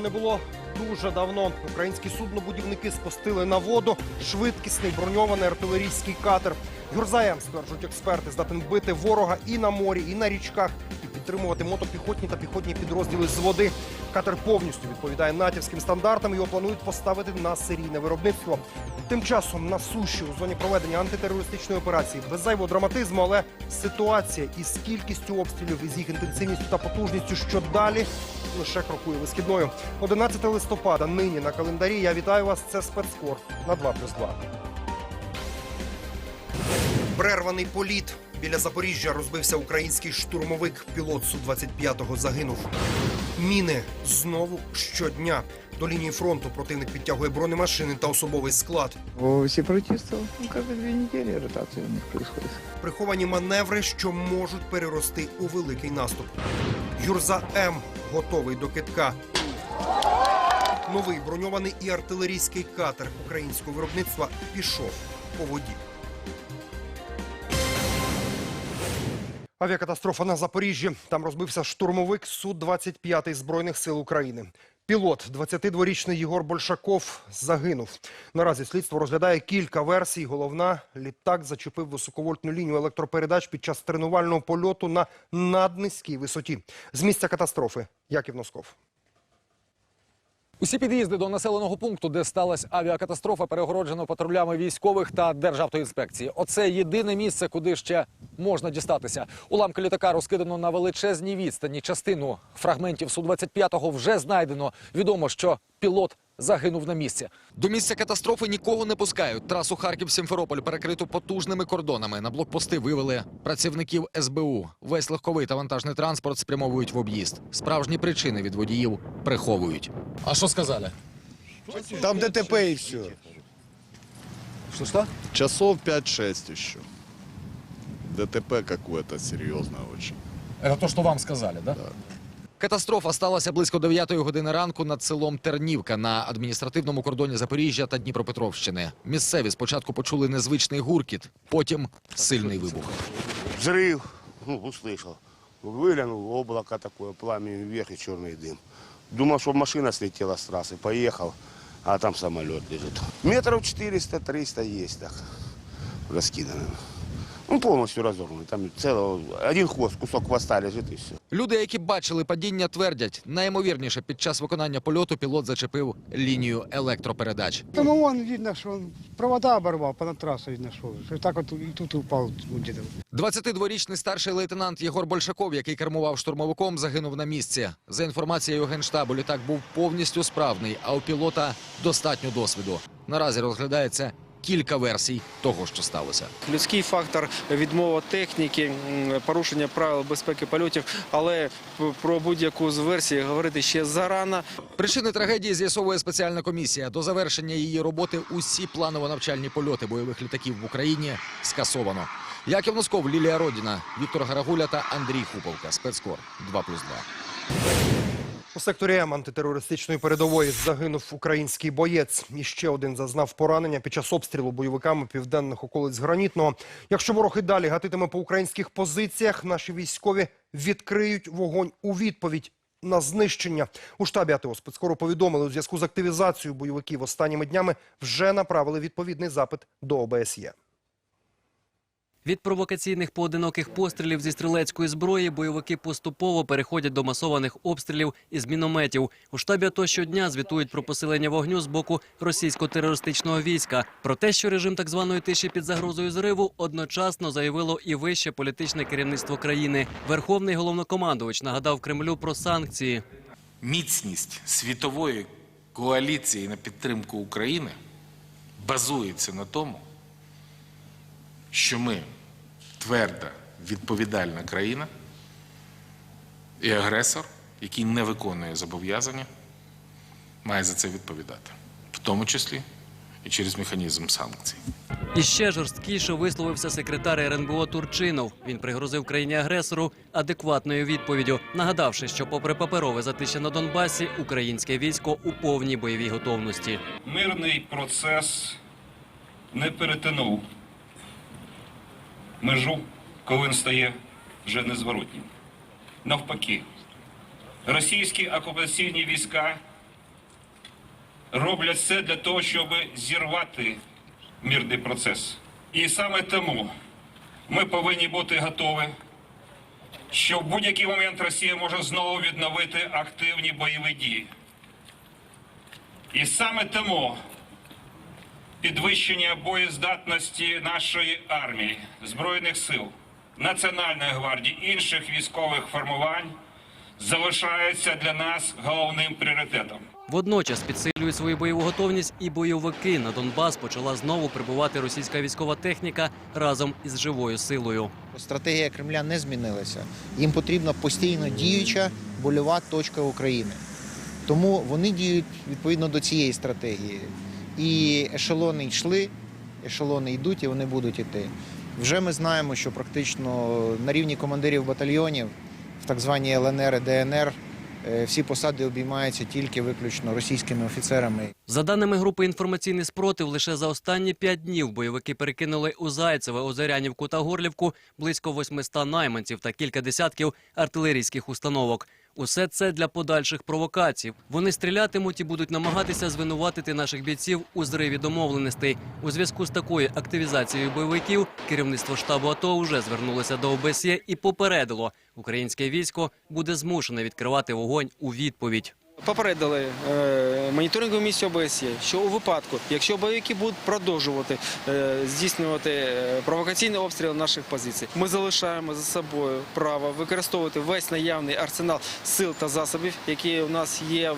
не було дуже давно. Українські суднобудівники спустили на воду швидкісний броньований артилерійський катер. Гюрзаєм, стверджують експерти, здатен бити ворога і на морі, і на річках, і підтримувати мотопіхотні та піхотні підрозділи з води. Катер повністю відповідає натівським стандартам. Його планують поставити на серійне виробництво. Тим часом на суші у зоні проведення антитерористичної операції без зайвого драматизму, але ситуація із кількістю обстрілів, із їх інтенсивністю та потужністю, що далі лише крокує вискідною. 11 листопада нині на календарі. Я вітаю вас. Це спецкор на 2+,2. Прерваний політ. Біля Запоріжжя розбився український штурмовик. Пілот Су-25 загинув. Міни знову щодня. До лінії фронту противник підтягує бронемашини та особовий склад. У сепаратистов ну, каждые две недели ротация у них происходит. Приховані маневри, що можуть перерости у великий наступ. Юрза М готовий до китка. Новий броньований і артилерійський катер українського виробництва пішов по воді. Авіакатастрофа на Запоріжжі. Там розбився штурмовик Су-25 Збройних сил України. Пілот, 22-річний Єгор Большаков, загинув. Наразі слідство розглядає кілька версій. Головна – літак зачепив високовольтну лінію електропередач під час тренувального польоту на наднизькій висоті. З місця катастрофи Яків Носков. Усі під'їзди до населеного пункту, де сталася авіакатастрофа, перегороджено патрулями військових та Державтоінспекції. Оце єдине місце, куди ще можна дістатися. Уламки літака розкидано на величезній відстані. Частину фрагментів Су-25 вже знайдено. Відомо, що пілот загинув на місці. До місця катастрофи нікого не пускають. Трасу Харків-Сімферополь перекриту потужними кордонами. На блокпости вивели працівників СБУ. Весь легковий та вантажний транспорт спрямовують в об'їзд. Справжні причини від водіїв приховують. А що сказали? Там ДТП и все. Що що? Часов 5-6 еще. ДТП какое-то серьезное очень. Це те, що вам сказали, да? Катастрофа сталася близько 9 години ранку над селом Тернівка на адміністративному кордоні Запоріжжя та Дніпропетровщини. Місцеві спочатку почули незвичний гуркіт, потім сильний вибух. Взрыв, ну, услышал. Выглянул, облако такое, пламя вверх и черный дым. Думал, что машина слетела с трассы, поехал, а там самолет лежит. Метров 400-300 есть так, раскидано. Ну, полностью разорванный. Там целый, один хвост, кусок хвоста лежит и все. Люди, які бачили падіння, твердять, найімовірніше під час виконання польоту пілот зачепив лінію електропередач. Тому вон видно, что он провода оборвал, понад трассой видно, что, что так вот и тут упал где-то. 22-річний старший лейтенант Єгор Большаков, який кермував штурмовиком, загинув на місці. За інформацією генштабу, літак був повністю справний, а у пілота достатньо досвіду. Наразі розглядається кілька версій того, що сталося. Людський фактор, відмова техніки, порушення правил безпеки польотів, але про будь-яку з версій говорити ще зарано. Причини трагедії з'ясовує спеціальна комісія. До завершення її роботи усі планово-навчальні польоти бойових літаків в Україні скасовано. Яків Носков, Лілія Родіна, Віктор Гарагуля та Андрій Хуповка. Спецкор 2+,2. У секторі М антитерористичної передової загинув український боєць. І ще один зазнав поранення під час обстрілу бойовиками південних околиць Гранітного. Якщо ворог і далі гатитиме по українських позиціях, наші військові відкриють вогонь у відповідь. На знищення у штабі АТО спецкору повідомили у зв'язку з активізацією бойовиків останніми днями вже направили відповідний запит до ОБСЄ. Від провокаційних поодиноких пострілів зі стрілецької зброї бойовики поступово переходять до масованих обстрілів із мінометів. У штабі АТО щодня звітують про посилення вогню з боку російсько-терористичного війська. Про те, що режим так званої тиші під загрозою зриву одночасно заявило і вище політичне керівництво країни. Верховний головнокомандувач нагадав Кремлю про санкції. міцність світової коаліції на підтримку України базується на тому, що ми тверда, відповідальна країна і агресор, який не виконує зобов'язання, має за це відповідати, в тому числі і через механізм санкцій. І ще жорсткіше висловився секретар РНБО Турчинов. Він пригрозив країні-агресору адекватною відповіддю, нагадавши, що, попри паперове затища на Донбасі, українське військо у повній бойовій готовності. мирний процес не перетинув межу, коли він стає вже незворотнім. Навпаки, російські окупаційні війська роблять все для того, щоб зірвати мирний процес. І саме тому ми повинні бути готові, що в будь-який момент Росія може знову відновити активні бойові дії. І саме тому підвищення боєздатності нашої армії, Збройних сил, Національної гвардії, інших військових формувань залишається для нас головним пріоритетом. Водночас підсилюють свою бойову готовність і бойовики. На Донбас почала знову прибувати російська військова техніка разом із живою силою. Стратегія Кремля не змінилася. Їм потрібна постійно діюча больова точка України. Тому вони діють відповідно до цієї стратегії. І ешелони йшли, ешелони йдуть і вони будуть іти. Вже ми знаємо, що практично на рівні командирів батальйонів в так званій ЛНР і ДНР е, всі посади обіймаються тільки виключно російськими офіцерами. За даними групи інформаційний спротив, лише за останні п'ять днів бойовики перекинули у Зайцеве, Озерянівку та Горлівку близько 800 найманців та кілька десятків артилерійських установок. Усе це для подальших провокацій. Вони стрілятимуть і будуть намагатися звинуватити наших бійців у зриві домовленостей. У зв'язку з такою активізацією бойовиків керівництво штабу АТО вже звернулося до ОБСЄ і попередило, українське військо буде змушене відкривати вогонь у відповідь. Попередили е, моніторингову місію ОБСЄ, що у випадку, якщо бойовики будуть продовжувати е, здійснювати е, провокаційний обстріл наших позицій, ми залишаємо за собою право використовувати весь наявний арсенал сил та засобів, які у нас є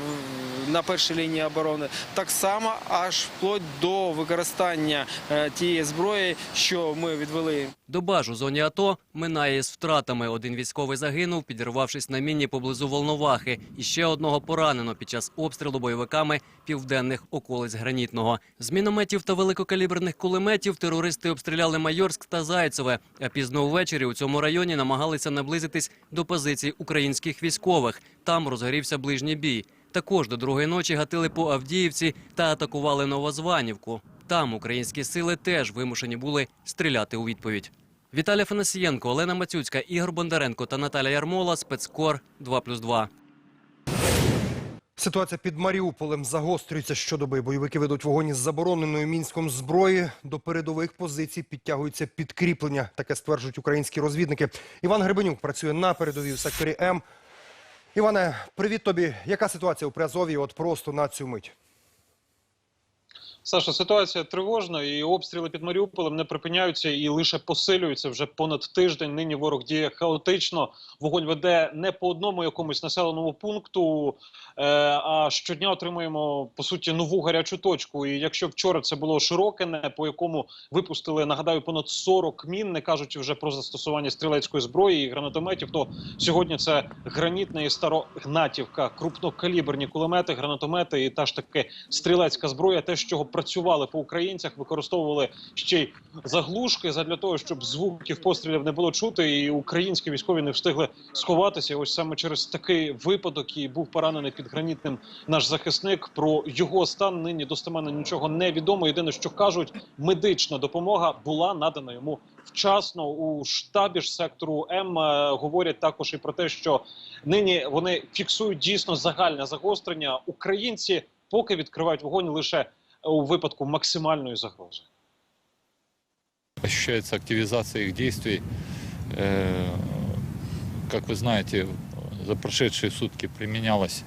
на першій лінії оборони, так само аж вплоть до використання тієї зброї, що ми відвели Добаж у зоні АТО минає з втратами. Один військовий загинув, підірвавшись на міні поблизу Волновахи. І ще одного поранено під час обстрілу бойовиками південних околиць Гранітного. З мінометів та великокаліберних кулеметів терористи обстріляли Майорськ та Зайцеве. А пізно ввечері у цьому районі намагалися наблизитись до позицій українських військових. Там розгорівся ближній бій. Також до другої ночі гатили по Авдіївці та атакували Новозванівку. Там українські сили теж вимушені були стріляти у відповідь. Віталій Фанасієнко, Олена Мацюцька, Ігор Бондаренко та Наталя Ярмола. Спецкор 2+,2. Ситуація під Маріуполем загострюється щодоби. Бойовики ведуть вогонь із забороненою мінськом зброї. До передових позицій підтягуються підкріплення. Таке стверджують українські розвідники. Іван Гребенюк працює на передовій у секторі М. Іване, привіт тобі. Яка ситуація у Приазові? от просто на цю мить? Саша, ситуація тривожна, і обстріли під Маріуполем не припиняються і лише посилюються вже понад тиждень. Нині ворог діє хаотично. Вогонь веде не по одному якомусь населеному пункту, е, а щодня отримуємо по суті нову гарячу точку. І якщо вчора це було Широкине, по якому випустили, нагадаю, понад 40 мін, не кажучи вже про застосування стрілецької зброї і гранатометів, то сьогодні це гранітна і старогнатівка, крупнокаліберні кулемети, гранатомети і та ж таки стрілецька зброя, те, чого працювали по українцях, використовували ще й заглушки задля того, щоб звуків пострілів не було чути, і українські військові не встигли сховатися. Ось саме через такий випадок і був поранений під гранітним наш захисник. Про його стан нині достеменно нічого не відомо. Єдине, що кажуть, медична допомога була надана йому вчасно у штабі ж сектору М. е, Говорять також і про те, що нині вони фіксують дійсно загальне загострення. Українці поки відкривають вогонь лише у випадку максимальної загрози. Ощущается активизация их действий. Э, Как вы знаете, за прошедшие сутки применялась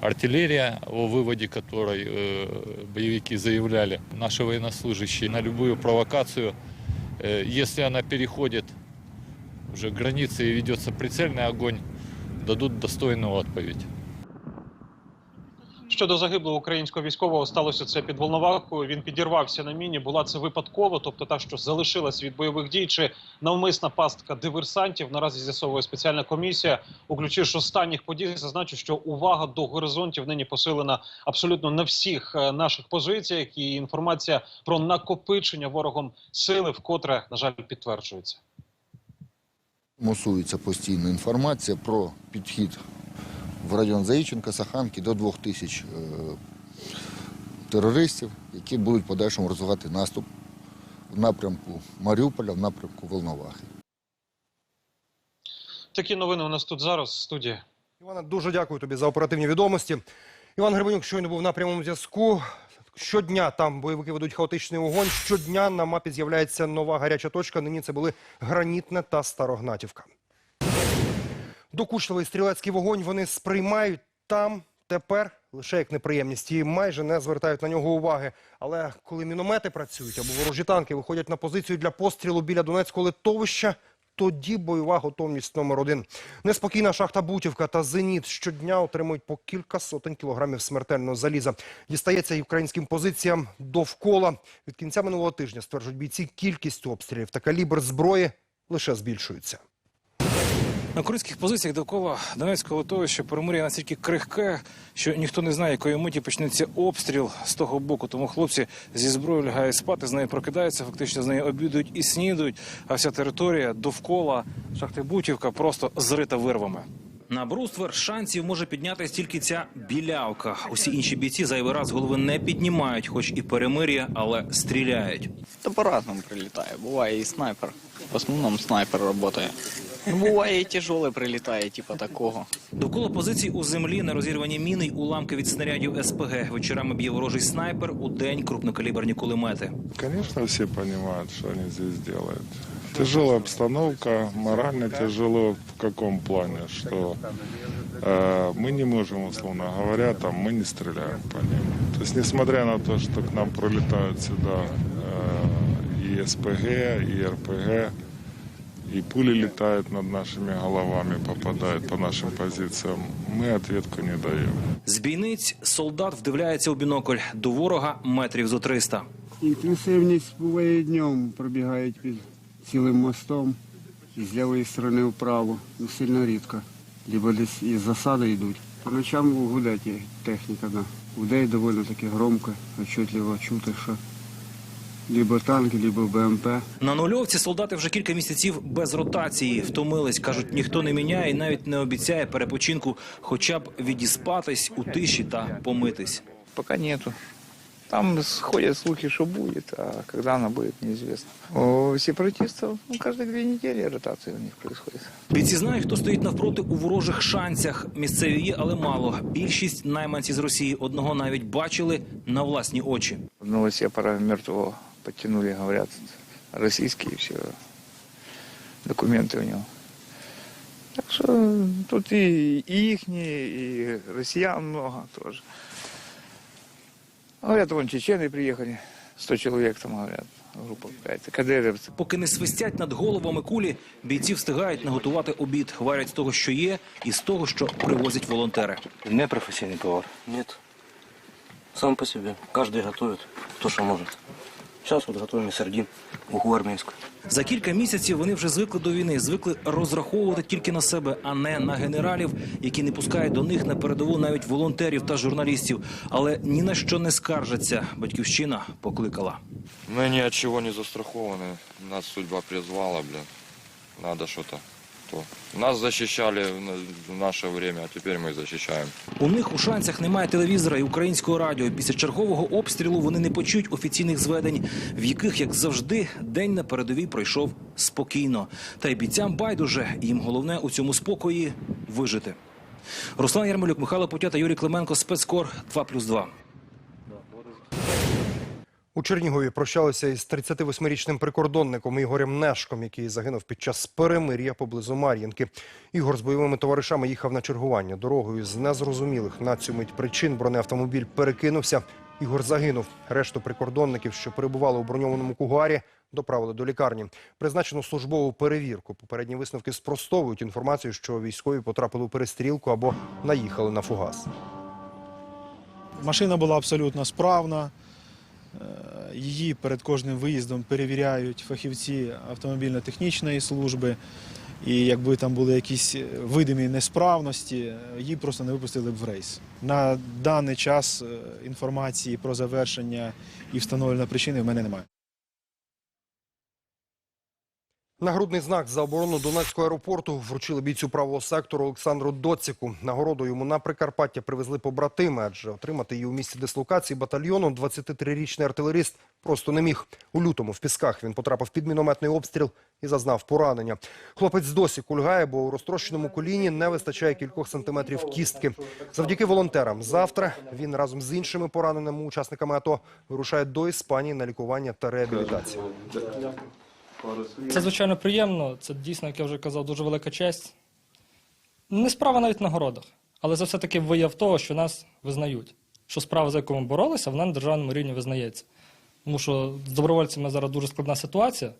артиллерия, о выводе которой э, боевики заявляли. Наши военнослужащие на любую провокацию, э, если она переходит уже границы и ведется прицельный огонь, дадут достойную отповедь. Щодо загиблого українського військового сталося це під Волновахою. Він підірвався на міні. Була це випадково, тобто та, що залишилась від бойових дій, чи навмисна пастка диверсантів. Наразі з'ясовує спеціальна комісія. У ключі ж останніх подій зазначу, що увага до горизонтів нині посилена абсолютно на всіх е, наших позиціях. І інформація про накопичення ворогом сили вкотре на жаль підтверджується. Мусується постійно інформація про підхід в район Заїченка, Саханки до 2 тисяч е, терористів, які будуть подальшому розвивати наступ в напрямку Маріуполя, в напрямку Волновахи. Такі новини у нас тут зараз. Студія. Іване, дуже дякую тобі за оперативні відомості. Іван Гребенюк щойно був на прямому зв'язку. Щодня там бойовики ведуть хаотичний вогонь. Щодня на мапі з'являється нова гаряча точка. Нині це були Гранітне та Старогнатівка. Докучливий стрілецький вогонь вони сприймають там тепер лише як неприємність і майже не звертають на нього уваги. Але коли міномети працюють або ворожі танки виходять на позицію для пострілу біля Донецького литовища, тоді бойова готовність номер один. Неспокійна шахта Бутівка та Зеніт щодня отримують по кілька сотень кілограмів смертельного заліза. Дістається й українським позиціям довкола. Від кінця минулого тижня, стверджують бійці, кількість обстрілів та калібр зброї лише збільшується. На українських позиціях довкола Донецького литовища перемир'я настільки крихке, що ніхто не знає, якої миті почнеться обстріл з того боку. Тому хлопці зі зброєю лягають спати, з нею прокидаються, фактично з нею обідують і снідують. А вся територія довкола шахти Бутівка просто зрита вирвами. На бруствер шансів може піднятися тільки ця білявка. Усі інші бійці зайвий раз голови не піднімають, хоч і перемир'я, але стріляють. Да по-разному прилетает. Бывает и снайпер. В основном снайпер работает. Ну, бывает и тяжелый прилетает, типа такого. Довкола позицій у землі на розірвані міни й уламки від снарядів СПГ. Вечорами б'є ворожий снайпер, у день крупнокаліберні кулемети. Конечно, все понимают, что они здесь делают. Тяжелая обстановка, морально тяжело в каком плане, что э, мы не можем, условно говоря, там мы не стреляем по ним. То есть, несмотря на то, что к нам пролетают сюда э, и СПГ, и РПГ, и пули летают над нашими головами, попадают по нашим позициям, мы ответку не даем. З бійниць солдат вдивляється у бінокль. До ворога метрів зо 300. Інтенсивність буває днем, пробігають під цілим мостом з лівої сторони вправо, ну сильно рідко. Либо десь із засади йдуть. По ночам гуде ті- техніка, да. Гуде доволі таки громко, отчетливо чути, що либо танки, либо БМП. На нульовці солдати вже кілька місяців без ротації. Втомились, кажуть, ніхто не міняє і навіть не обіцяє перепочинку, хоча б відіспатись у тиші та помитись. Пока нету. Там ходят слухи, что будет, а когда она будет, неизвестно. У сепаратистов ну, каждые две недели ротация у них происходит. Бійці знають, хто стоїть навпроти у ворожих шанцях. Місцеві є, але мало. Більшість найманці з Росії одного навіть бачили на власні очі. Одного сепара мертвого подтянули, говорят, российские все документы у него. Так что тут и, и их, и россиян много тоже. Говорят, вон чечены приехали, 100 человек там, говорят, группа какая-то, кадыровцы. Поки не свистять над головами кулі, бійці встигають наготувати обід, варять з того, що є, і з того, що привозять волонтери. Не профессиональный повар. Нет. Сам по себе. Каждый готовит то, что может. Сейчас вот готовим сардин, уху армейскую. За кілька місяців вони вже звикли до війни, звикли розраховувати тільки на себе, а не на генералів, які не пускають до них на передову навіть волонтерів та журналістів. Але ні на що не скаржаться. Батьківщина покликала. Мы ни от чего не застрахованы. Нас судьба призвала, блин. Надо что-то. То. Нас защищали в наше время, а теперь мы их защищаем. У них у шанцях немає телевізора і українського радіо. Після чергового обстрілу вони не почують офіційних зведень, в яких, як завжди, день на передовій пройшов спокійно. Та й бійцям байдуже. Їм головне у цьому спокої вижити. Руслан Ярмолюк, Михайло Путя та Юрій Клименко. Спецкор 2+,2. У Чернігові прощалися із 38-річним прикордонником Ігорем Нешком, який загинув під час перемир'я поблизу Мар'їнки. Ігор з бойовими товаришами їхав на чергування. Дорогою з незрозумілих на цю мить причин бронеавтомобіль перекинувся. Ігор загинув. Решту прикордонників, що перебували у броньованому кугарі, доправили до лікарні. Призначено службову перевірку. Попередні висновки спростовують інформацію, що військові потрапили у перестрілку або наїхали на фугас. Машина була абсолютно справна. Е, Її перед кожним виїздом перевіряють фахівці автомобільно-технічної служби. І якби там були якісь видимі несправності, її просто не випустили б в рейс. На даний час е, інформації про завершення і встановлення причини в мене немає. Нагрудний знак за оборону Донецького аеропорту вручили бійцю правого сектору Олександру Доціку. Нагороду йому на Прикарпаття привезли побратими, адже отримати її у місці дислокації батальйону 23-річний артилеріст просто не міг. У лютому в Пісках він потрапив під мінометний обстріл і зазнав поранення. Хлопець досі кульгає, бо у розтрощеному коліні не вистачає кількох сантиметрів кістки. Завдяки волонтерам завтра він разом з іншими пораненими учасниками АТО вирушає до Іспанії на лікування та реабілітацію. Це звичайно приємно. Це дійсно, як я вже казав, дуже велика честь. Не справа навіть в нагородах, але це все-таки вияв того, що нас визнають. Що справа, за яку ми боролися, вона на державному рівні визнається. Тому що з добровольцями зараз дуже складна ситуація.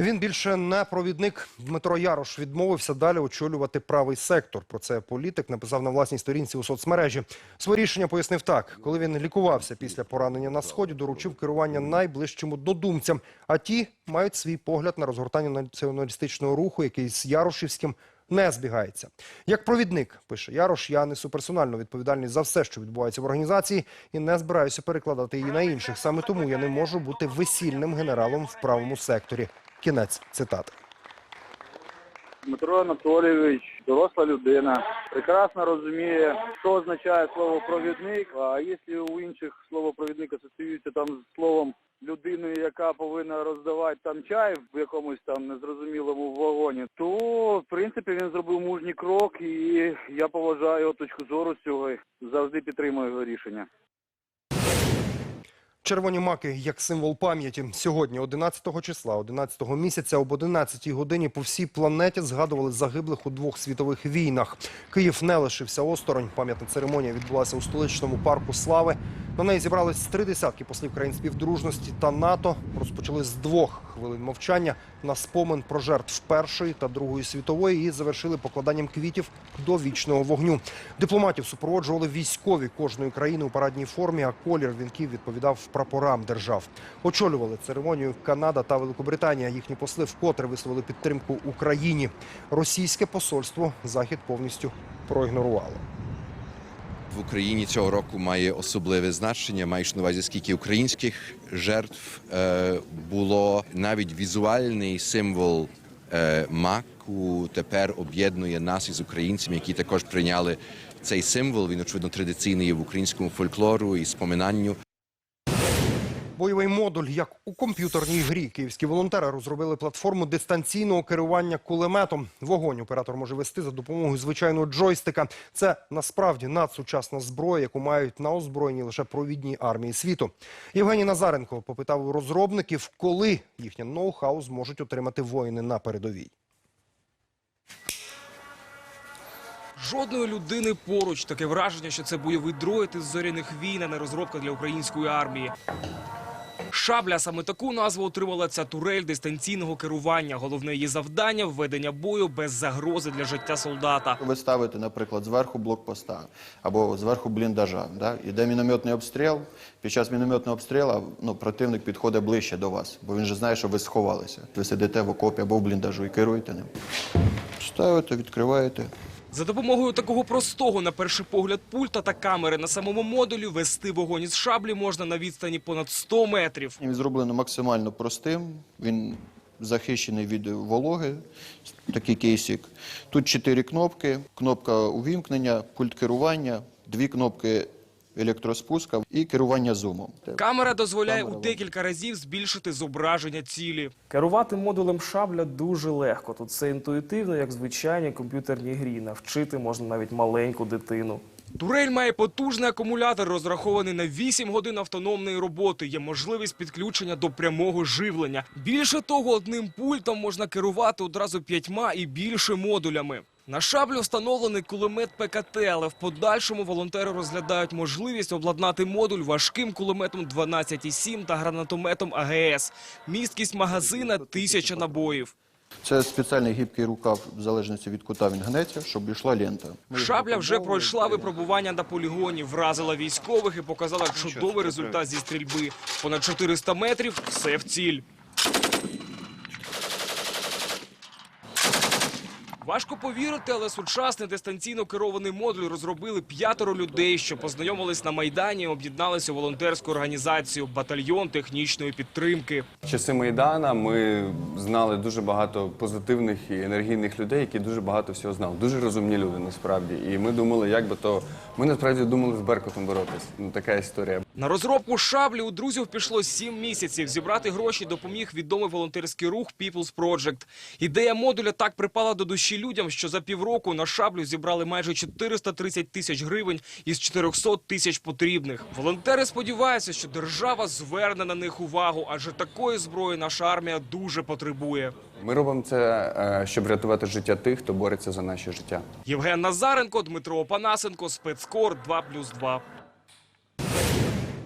Він більше не провідник. Дмитро Ярош відмовився далі очолювати правий сектор. Про це політик написав на власній сторінці у соцмережі. Своє рішення пояснив так: коли він лікувався після поранення на сході, доручив керування найближчим однодумцям. А ті мають свій погляд на розгортання націоналістичного руху, який з Ярошівським не збігається. Як провідник пише Ярош, я несу персонально відповідальність за все, що відбувається в організації, і не збираюся перекладати її на інших. Саме тому я не можу бути весільним генералом в правому секторі. Кінець цитати. Дмитро Анатолійович, доросла людина, прекрасно розуміє, що означає слово провідник. А якщо у інших слово провідник асоціюється там з словом людини, яка повинна роздавати там чай в якомусь там незрозумілому вагоні, то в принципі він зробив мужній крок, і я поважаю його точку зору цього. Завжди підтримую його рішення. Червоні маки як символ пам'яті. Сьогодні, 11 числа, 11 місяця, об 11 годині по всій планеті згадували загиблих у двох світових війнах. Київ не лишився осторонь. Пам'ятна церемонія відбулася у столичному парку Слави. На неї зібрались три десятки послів країн співдружності та НАТО. Розпочали з двох хвилин мовчання на спомин про жертв Першої та Другої світової і завершили покладанням квітів до вічного вогню. Дипломатів супроводжували військові кожної країни у парадній формі, а колір вінків відповідав прапорам держав. Очолювали церемонію Канада та Великобританія. Їхні посли вкотре висловили підтримку Україні. Російське посольство захід повністю проігнорувало. В Україні цього року має особливе значення. Маєш на увазі, скільки українських жертв е, було навіть візуальний символ е, маку тепер об'єднує нас із українцями, які також прийняли цей символ. Він очевидно традиційний в українському фольклору і споминанню. Бойовий модуль, як у комп'ютерній грі. Київські волонтери розробили платформу дистанційного керування кулеметом. Вогонь оператор може вести за допомогою звичайного джойстика. Це насправді надсучасна зброя, яку мають на озброєнні лише провідні армії світу. Євгеній Назаренко попитав у розробників, коли їхнє ноу-хау зможуть отримати воїни на передовій. Жодної людини поруч. Таке враження, що це бойовий дроїд із зоряних війн, а не розробка для української армії. Шабля саме таку назву отримала ця турель дистанційного керування. Головне її завдання введення бою без загрози для життя солдата. Ви ставите, наприклад, зверху блокпоста або зверху бліндажа. Да? Іде мінометний обстріл. Під час мінометного обстрілу ну, противник підходить ближче до вас, бо він же знає, що ви сховалися. Ви сидите в окопі або в бліндажу і керуєте ним. Ставите, відкриваєте. За допомогою такого простого, на перший погляд, пульта та камери на самому модулі вести вогонь із шаблі можна на відстані понад 100 метрів. Він зроблено максимально простим. Він захищений від вологи, такий кейсик. Тут чотири кнопки: кнопка увімкнення, пульт керування, дві кнопки електроспуска і керування зумом. Камера дозволяє у декілька разів збільшити зображення цілі. Керувати модулем шабля дуже легко. Тут все інтуїтивно, як в звичайній комп'ютерній грі. Навчити можна навіть маленьку дитину. Турель має потужний акумулятор, розрахований на 8 годин автономної роботи. Є можливість підключення до прямого живлення. Більше того, одним пультом можна керувати одразу п'ятьма і більше модулями. На шаблю встановлений кулемет ПКТ, але в подальшому волонтери розглядають можливість обладнати модуль важким кулеметом 12,7 та гранатометом АГС. Місткість магазина – тисяча набоїв. Це спеціальний гібкий рукав, в залежності від кута він гнеться, щоб йшла лента. Шабля вже пройшла випробування на полігоні, вразила військових і показала чудовий результат зі стрільби. Понад 400 метрів – все в ціль. Важко повірити, але сучасний дистанційно керований модуль розробили п'ятеро людей, що познайомились на майдані, і об'єдналися у волонтерську організацію батальйон технічної підтримки. В часи Майдана ми знали дуже багато позитивних і енергійних людей, які дуже багато всього знали. Дуже розумні люди насправді. І ми думали, як би то. Ми насправді думали з Беркутом боротись. Ну така історія. На розробку шаблі у друзів пішло сім місяців. Зібрати гроші допоміг відомий волонтерський рух People's Project. Ідея модуля так припала до душі людям, що за півроку на шаблю зібрали майже 430 тисяч гривень із 400 тисяч потрібних. Волонтери сподіваються, що держава зверне на них увагу, адже такої зброї наша армія дуже потребує. Ми робимо це, е, щоб рятувати життя тих, хто бореться за наше життя. Євген Назаренко, Дмитро Опанасенко, спецкор 2+,2.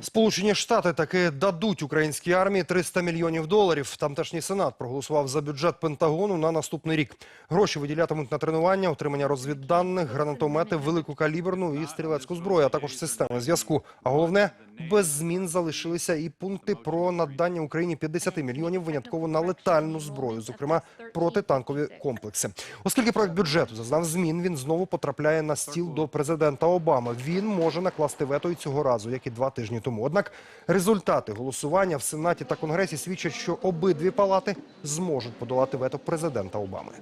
Сполучені Штати таки дадуть українській армії 300 мільйонів доларів. Тамтешній сенат проголосував за бюджет Пентагону на наступний рік. Гроші виділятимуть на тренування, отримання розвідданих, гранатомети, великокаліберну і стрілецьку зброю, а також системи зв'язку. А головне, без змін залишилися і пункти про надання Україні 50 мільйонів винятково на летальну зброю, зокрема протитанкові комплекси. Оскільки проект бюджету зазнав змін, він знову потрапляє на стіл до президента Обами. Він може накласти вето і цього разу, як і два тижні тому. Однак результати голосування в Сенаті та Конгресі свідчать, що обидві палати зможуть подолати вето президента Обами.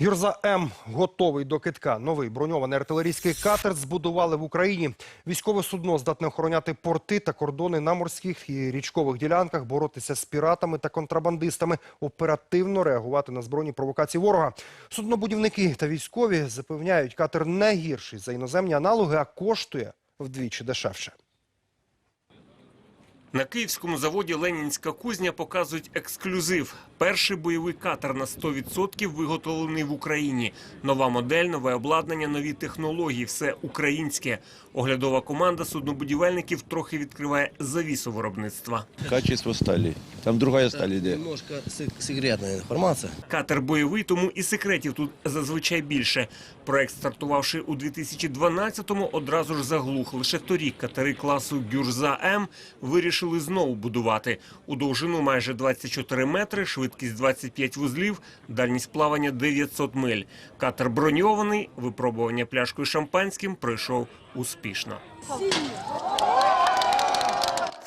Юрза М готовий до китка. Новий броньований артилерійський катер збудували в Україні. Військове судно здатне охороняти порти та кордони на морських і річкових ділянках, боротися з піратами та контрабандистами, оперативно реагувати на збройні провокації ворога. Суднобудівники та військові запевняють, катер не гірший за іноземні аналоги, а коштує вдвічі дешевше. На київському заводі Ленінська кузня показують ексклюзив. Перший бойовий катер на 100% виготовлений в Україні. Нова модель, нове обладнання, нові технології – все українське. Оглядова команда суднобудівельників трохи відкриває завісу виробництва. Качество стали. Там другая сталь іде. Немножко секретная информация. Катер бойовий, тому і секретів тут зазвичай більше. Проект, стартувавши у 2012-му, одразу ж заглух. Лише торік катери класу Гюрза М вирішили знову будувати. У довжину майже 24 метри, швидкість 25 вузлів, дальність плавання 900 миль. Катер броньований, випробування пляшкою шампанським пройшов успішно.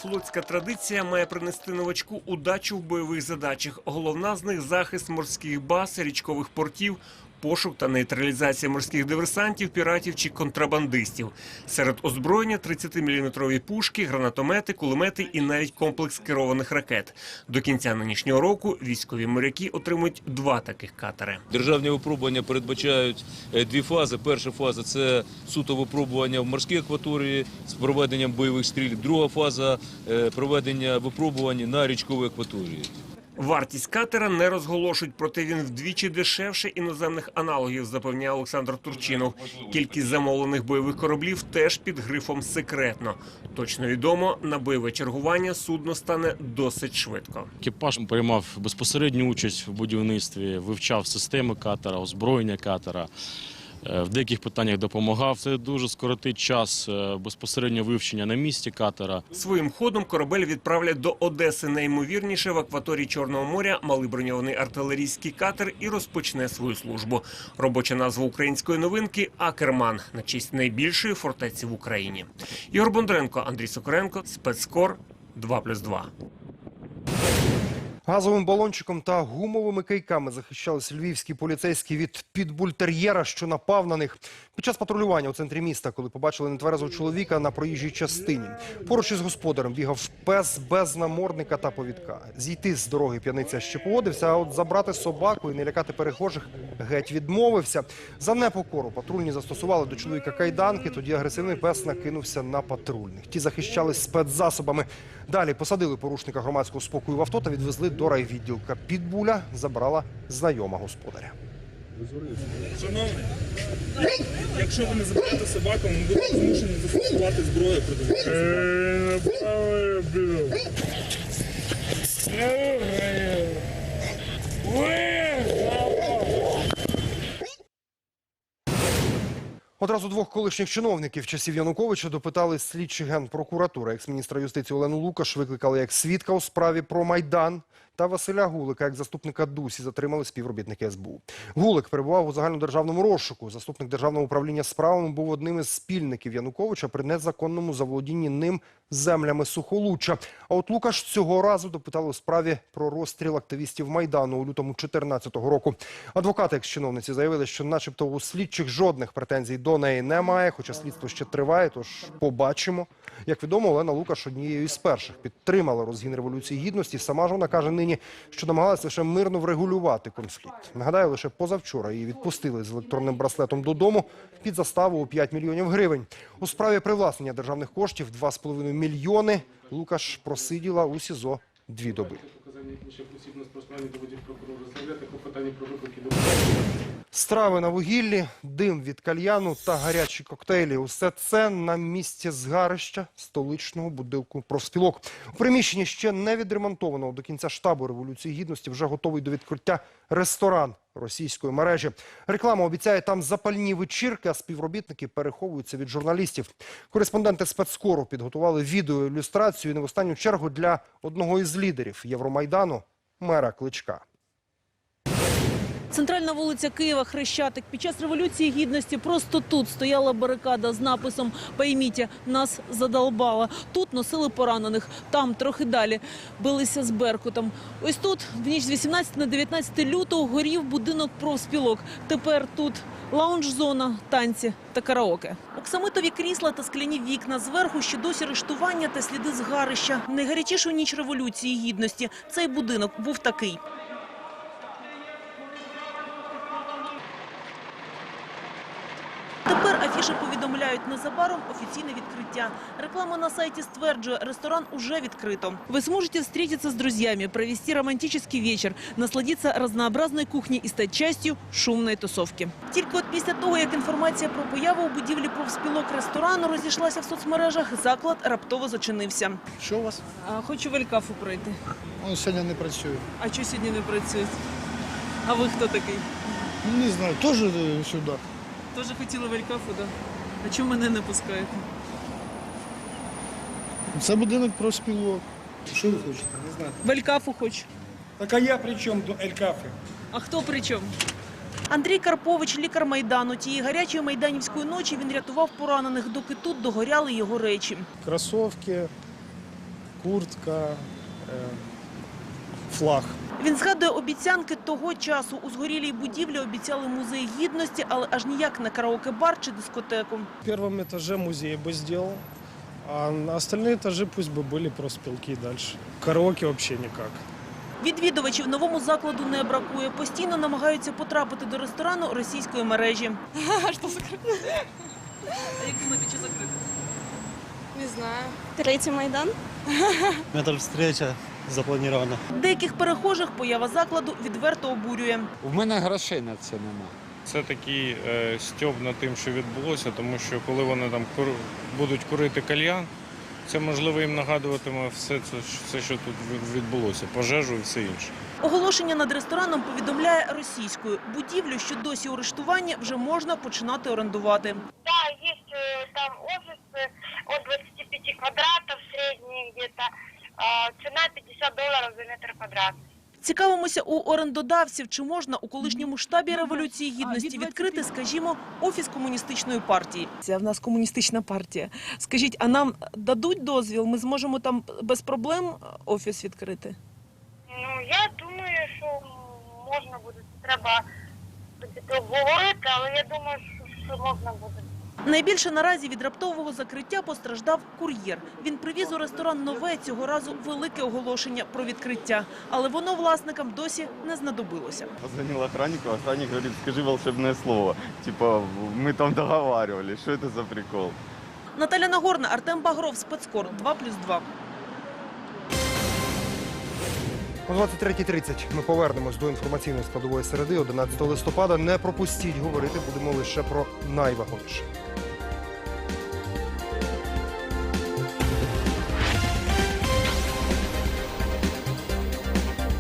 Флотська традиція має принести новачку удачу в бойових задачах. Головна з них захист морських баз, річкових портів, пошук та нейтралізація морських диверсантів, піратів чи контрабандистів. Серед озброєння 30-мм пушки, гранатомети, кулемети і навіть комплекс керованих ракет. До кінця нинішнього року військові моряки отримують два таких катери. Державні випробування передбачають е, дві фази. Перша фаза це суто випробування в морській акваторії з проведенням бойових стрілів. Друга фаза е, проведення випробувань на річковій акваторії. Вартість катера не розголошують, проте він вдвічі дешевше іноземних аналогів, запевняє Олександр Турчинов. Кількість замовлених бойових кораблів теж під грифом секретно. Точно відомо, на бойове чергування судно стане досить швидко. Екіпаж приймав безпосередню участь в будівництві, вивчав системи катера, озброєння катера. Е, В деяких питаннях допомагав. Це дуже скоротить час е, безпосередньо вивчення на місці катера. Своїм ходом корабель відправлять до Одеси. Найімовірніше в акваторії Чорного моря малий броньований артилерійський катер і розпочне свою службу. Робоча назва української новинки Акерман на честь найбільшої фортеці в Україні. Ігор Бондаренко, Андрій Сокоренко, спецкор 2+,2. Газовим балончиком та гумовими кийками захищались львівські поліцейські від підбультер'єра, що напав на них під час патрулювання у центрі міста, коли побачили нетверезого чоловіка на проїжджій частині. Поруч із господарем бігав пес без намордника та повідка. Зійти з дороги п'яниця ще погодився, а от забрати собаку і не лякати перехожих геть відмовився. За непокору патрульні застосували до чоловіка кайданки. Тоді агресивний пес накинувся на патрульних. Ті захищались спецзасобами. Далі посадили порушника громадського спокою в авто та відвезли до райвідділка. Підбуля забрала знайома господаря. Шановний, якщо ви не заберете собаку, ми будемо змушені застосувати зброю проти Одразу двох колишніх чиновників часів Януковича допитали слідчі генпрокуратури. Екс-міністра юстиції Олену Лукаш викликали як свідка у справі про Майдан. Та Василя Гулика як заступника ДУСі затримали співробітники СБУ. Гулик перебував у загальнодержавному розшуку. Заступник державного управління справами був одним із спільників Януковича при незаконному заволодінні ним землями Сухолуччя. А от Лукаш цього разу допитали у справі про розстріл активістів Майдану у лютому 2014 року. Адвокати екс-чиновниці заявили, що начебто у слідчих жодних претензій до неї немає, хоча слідство ще триває, тож побачимо. Як відомо, Олена Лукаш однією із перших підтримала розгін революції гідності. Сама ж вона каже нині, що намагалась лише мирно врегулювати конфлікт. Нагадаю, лише позавчора її відпустили з електронним браслетом додому під заставу у 5 мільйонів гривень. У справі привласнення державних коштів 2,5 мільйони Лукаш просиділа у СІЗО дві доби. Страви на вугіллі, дим від кальяну та гарячі коктейлі. Усе це на місці згарища столичного будинку профспілок. У приміщенні ще не відремонтованого до кінця штабу Революції Гідності вже готовий до відкриття ресторан російської мережі. Реклама обіцяє там запальні вечірки, а співробітники переховуються від журналістів. Кореспонденти спецкору підготували відеоілюстрацію і не в останню чергу для одного із лідерів Євромайдану мера Кличка. Центральна вулиця Києва, Хрещатик. Під час Революції Гідності просто тут стояла барикада з написом «Пойміть, нас задолбало». Тут носили поранених, там, трохи далі, билися з Беркутом. Ось тут, в ніч з 18 на 19 лютого, горів будинок профспілок. Тепер тут лаунж-зона, танці та караоке. Оксамитові крісла та скляні вікна. Зверху ще досі рештування та сліди згарища. Найгарячішу ніч Революції Гідності. Цей будинок був такий. Тепер афіши повідомляють незабаром офіційне відкриття. Реклама на сайті стверджує, ресторан уже відкрито. Вы сможете встретиться с друзьями, провести романтический вечер, насладиться разнообразной кухней и стать частью шумної тусовки. Тільки от після того, як інформація про появу у будівлі профспілок ресторану розійшлася в соцмережах, заклад раптово зачинився. Що у вас? А, хочу в Елькафу пройти. Он сьогодні не працює. А що сьогодні не працює? А ви хто такий? Не знаю, теж сюди. Теж хотіли в Елькафу, да? А чому мене не пускаєте? Це будинок профспілок. Що ви хочете? Не знаю. В хочу. Так а я при чому до Елькафи? А хто при чому? Андрій Карпович, лікар Майдану. Тієї гарячої майданівської ночі він рятував поранених, доки тут догоряли його речі. Кросовки, куртка, е, флаг. Він згадує обіцянки того часу. У згорілій будівлі обіцяли музей гідності, але аж ніяк не караоке-бар чи дискотеку. В первом этаже музей бы сделал, а на остальные этажи пусть бы были профспилки дальше. Караоке вообще никак. Відвідувачів новому закладу не бракує. Постійно намагаються потрапити до ресторану російської мережі. А что закрыто? А як думаєте, чи закрити? Не знаю. Третий Майдан? Эта встреча запланирована. Деяких перехожих поява закладу відверто обурює. У мене грошей на це нема. Це такий е, стьоб над тим, що відбулося, тому що коли вони там кур- будуть курити кальян, це можливо їм нагадуватиме все це, все, що тут відбулося, пожежу і все інше. Оголошення над рестораном повідомляє російською. Будівлю, що досі у арештуванні, вже можна починати орендувати. Да, есть э, там офисы от 25 квадратов, средние где-то. А, Цена 50 долларов за метр квадратный. Цікавимося у орендодавців, чи можна у колишньому штабі Революції Гідності відкрити, скажімо, офіс комуністичної партії. Це в нас комуністична партія. Скажіть, а нам дадуть дозвіл? Ми зможемо там без проблем офіс відкрити? Ну, я думаю, що можна буде. Треба обговорити, але я думаю, що, що можна буде. Найбільше наразі від раптового закриття постраждав кур'єр. Він привіз у ресторан нове цього разу велике оголошення про відкриття, але воно власникам досі не знадобилося. Позвонил охраннику, охранник говорить, скажи волшебне слово. Типа, ми там договарювали. Що це за прикол? Наталя Нагорна, Артем Багров, спецкор 2+,2. О 23.30 ми повернемось до інформаційної складової середи 11 листопада. Не пропустіть, говорити будемо лише про найвагоміше.